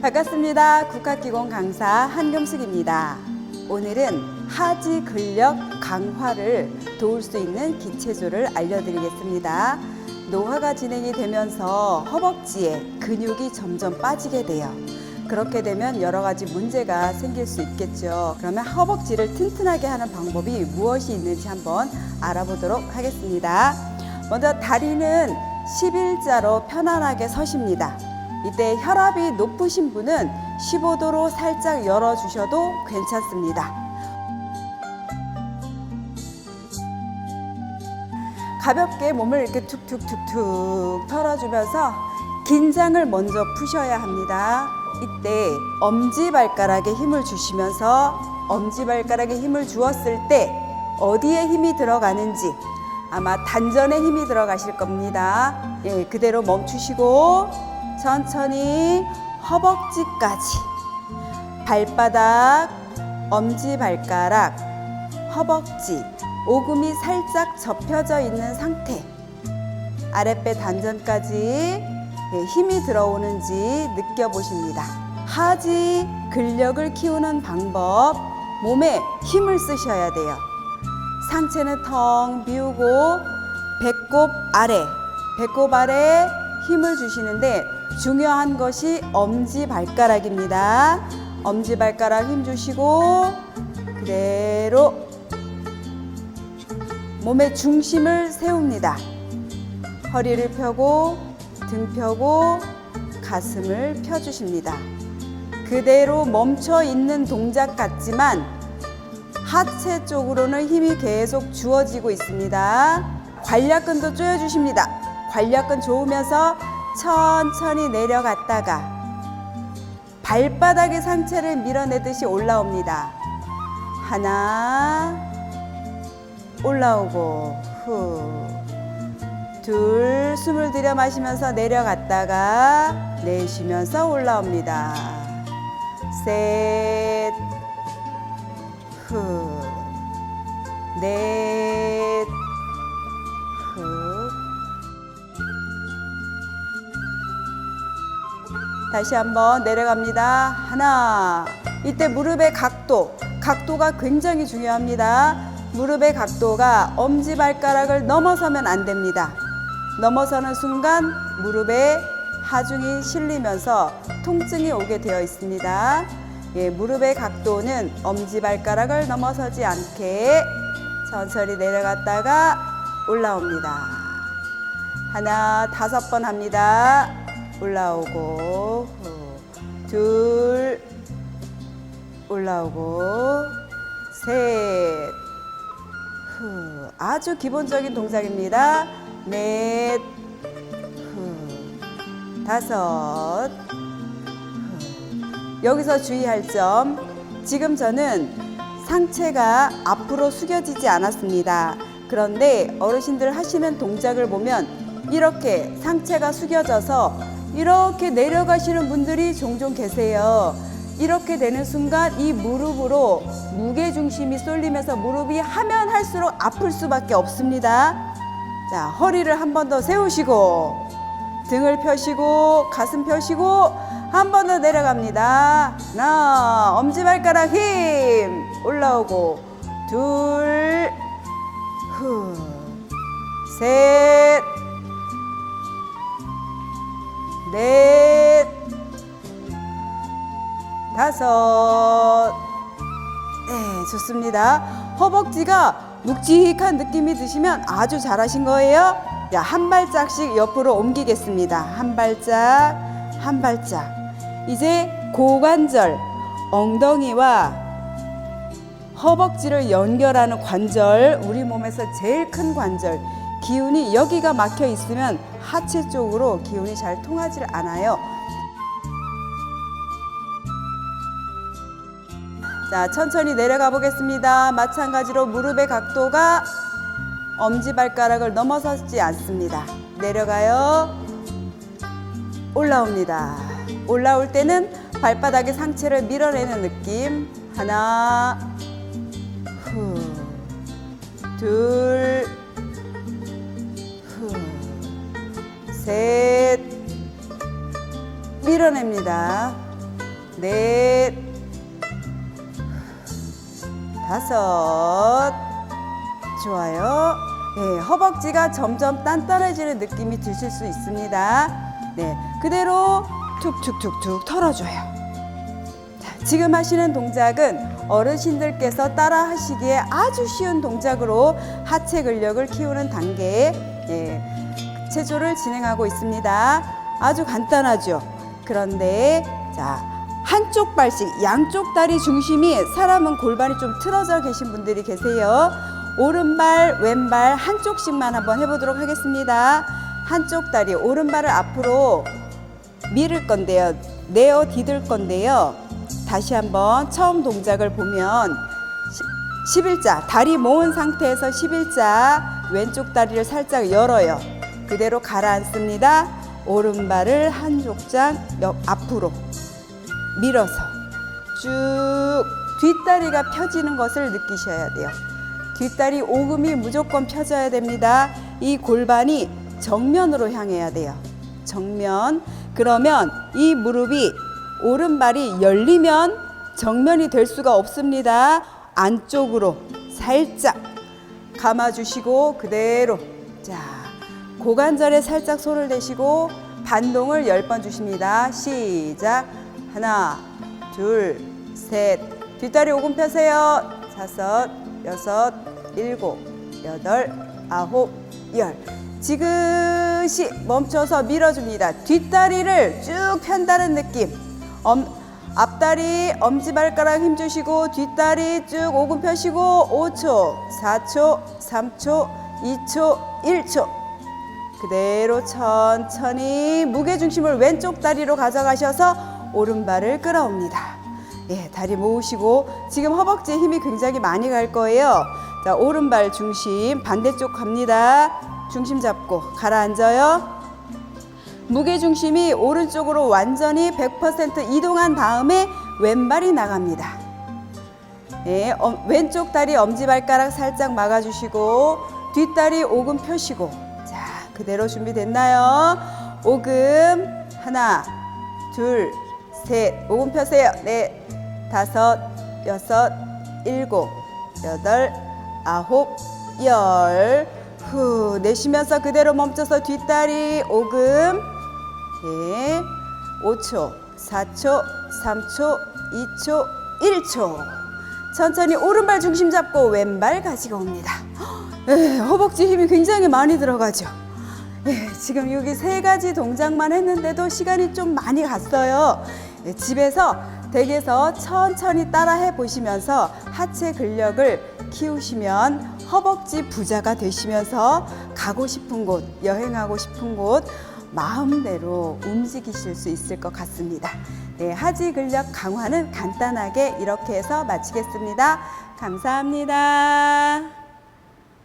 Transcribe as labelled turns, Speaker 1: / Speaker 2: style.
Speaker 1: 반갑습니다. 국학기공 강사 한금숙입니다. 오늘은 하지 근력 강화를 도울 수 있는 기체조를 알려드리겠습니다. 노화가 진행이 되면서 허벅지에 근육이 점점 빠지게 돼요. 그렇게 되면 여러 가지 문제가 생길 수 있겠죠. 그러면 허벅지를 튼튼하게 하는 방법이 무엇이 있는지 한번 알아보도록 하겠습니다. 먼저 다리는 11자로 편안하게 서십니다. 이때 혈압이 높으신 분은 15도로 살짝 열어주셔도 괜찮습니다. 가볍게 몸을 이렇게 툭툭툭툭 털어주면서 긴장을 먼저 푸셔야 합니다. 이때 엄지발가락에 힘을 주시면서 엄지발가락에 힘을 주었을 때 어디에 힘이 들어가는지 아마 단전에 힘이 들어가실 겁니다. 예, 그대로 멈추시고 천천히 허벅지까지 발바닥, 엄지발가락, 허벅지, 오금이 살짝 접혀져 있는 상태 아랫배 단전까지 예, 힘이 들어오는지 느껴보십니다. 하지 근력을 키우는 방법, 몸에 힘을 쓰셔야 돼요. 상체는 텅 비우고 배꼽 아래, 배꼽 아래 힘을 주시는데 중요한 것이 엄지 발가락입니다. 엄지 발가락 힘 주시고 그대로 몸의 중심을 세웁니다. 허리를 펴고 등 펴고 가슴을 펴주십니다. 그대로 멈춰 있는 동작 같지만 하체 쪽으로는 힘이 계속 주어지고 있습니다. 관략근도 조여주십니다. 관략근 좋으면서 천천히 내려갔다가 발바닥에 상체를 밀어내듯이 올라옵니다. 하나, 올라오고, 후. 둘, 숨을 들여 마시면서 내려갔다가 내쉬면서 올라옵니다. 셋, 후, 넷, 다시 한번 내려갑니다. 하나. 이때 무릎의 각도, 각도가 굉장히 중요합니다. 무릎의 각도가 엄지발가락을 넘어서면 안 됩니다. 넘어서는 순간 무릎에 하중이 실리면서 통증이 오게 되어 있습니다. 예, 무릎의 각도는 엄지발가락을 넘어서지 않게 천천히 내려갔다가 올라옵니다. 하나, 다섯 번 합니다. 올라오고, 후. 둘, 올라오고, 셋, 후. 아주 기본적인 동작입니다. 넷, 후. 다섯, 후. 여기서 주의할 점. 지금 저는 상체가 앞으로 숙여지지 않았습니다. 그런데 어르신들 하시는 동작을 보면 이렇게 상체가 숙여져서 이렇게 내려가시는 분들이 종종 계세요. 이렇게 되는 순간 이 무릎으로 무게 중심이 쏠리면서 무릎이 하면 할수록 아플 수밖에 없습니다. 자, 허리를 한 번 더 세우시고 등을 펴시고 가슴 펴시고 한 번 더 내려갑니다. 하나, 엄지발가락 힘 올라오고 둘, 후, 셋, 넷, 다섯. 네, 좋습니다. 허벅지가 묵직한 느낌이 드시면 아주 잘하신 거예요. 자, 한 발짝씩 옆으로 옮기겠습니다. 한 발짝, 한 발짝. 이제 고관절, 엉덩이와 허벅지를 연결하는 관절, 우리 몸에서 제일 큰 관절. 기운이 여기가 막혀 있으면 하체 쪽으로 기운이 잘 통하지 않아요. 자, 천천히 내려가 보겠습니다. 마찬가지로 무릎의 각도가 엄지발가락을 넘어서지 않습니다. 내려가요. 올라옵니다. 올라올 때는 발바닥에 상체를 밀어내는 느낌. 하나, 후, 둘, 셋, 밀어냅니다. 넷, 다섯. 좋아요. 네, 허벅지가 점점 단단해지는 느낌이 드실 수 있습니다. 네, 그대로 툭툭툭툭 털어줘요. 자, 지금 하시는 동작은 어르신들께서 따라 하시기에 아주 쉬운 동작으로 하체 근력을 키우는 단계에 예, 체조를 진행하고 있습니다. 아주 간단하죠. 그런데 자 한쪽 발씩 양쪽 다리 중심이 사람은 골반이 좀 틀어져 계신 분들이 계세요. 오른발 왼발 한쪽씩만 한번 해보도록 하겠습니다. 한쪽 다리 오른발을 앞으로 밀을 건데요. 내어 디딜 건데요. 다시 한번 처음 동작을 보면 11자 다리 모은 상태에서 11자 왼쪽 다리를 살짝 열어요. 그대로 가라앉습니다. 오른발을 한쪽 장옆 앞으로 밀어서 쭉 뒷다리가 펴지는 것을 느끼셔야 돼요. 뒷다리 오금이 무조건 펴져야 됩니다. 이 골반이 정면으로 향해야 돼요. 정면. 그러면 이 무릎이 오른발이 열리면 정면이 될 수가 없습니다. 안쪽으로 살짝 감아주시고 그대로 자 고관절에 살짝 손을 대시고 반동을 열번 주십니다. 시작 하나 둘 셋 뒷다리 오금 펴세요. 다섯 여섯 일곱 여덟 아홉 열 지그시 멈춰서 밀어줍니다. 뒷다리를 쭉 편다는 느낌. 엄, 앞다리 엄지발가락 힘주시고 뒷다리 쭉 오금 펴시고 5초, 4초, 3초, 2초, 1초. 그대로 천천히 무게중심을 왼쪽 다리로 가져가셔서 오른발을 끌어옵니다. 예, 다리 모으시고 지금 허벅지에 힘이 굉장히 많이 갈 거예요. 자, 오른발 중심 반대쪽 갑니다. 중심 잡고 가라앉아요. 무게 중심이 오른쪽으로 완전히 100% 이동한 다음에 왼발이 나갑니다. 예, 어, 왼쪽 다리 엄지발가락 살짝 막아주시고 뒷다리 오금 펴시고 자 그대로 준비됐나요? 오금 하나 둘 셋 오금 펴세요 넷 다섯 여섯 일곱 여덟 아홉 열 후 내쉬면서 그대로 멈춰서 뒷다리 오금 예, 5초, 4초, 3초, 2초, 1초. 천천히 오른발 중심 잡고 왼발 가지고 옵니다. 예, 허벅지 힘이 굉장히 많이 들어가죠. 예, 지금 여기 세 가지 동작만 했는데도 시간이 좀 많이 갔어요. 예, 집에서 댁에서 천천히 따라 해 보시면서 하체 근력을 키우시면 허벅지 부자가 되시면서 가고 싶은 곳, 여행하고 싶은 곳 마음대로 움직이실 수 있을 것 같습니다. 네, 하지 근력 강화는 간단하게 이렇게 해서 마치겠습니다. 감사합니다.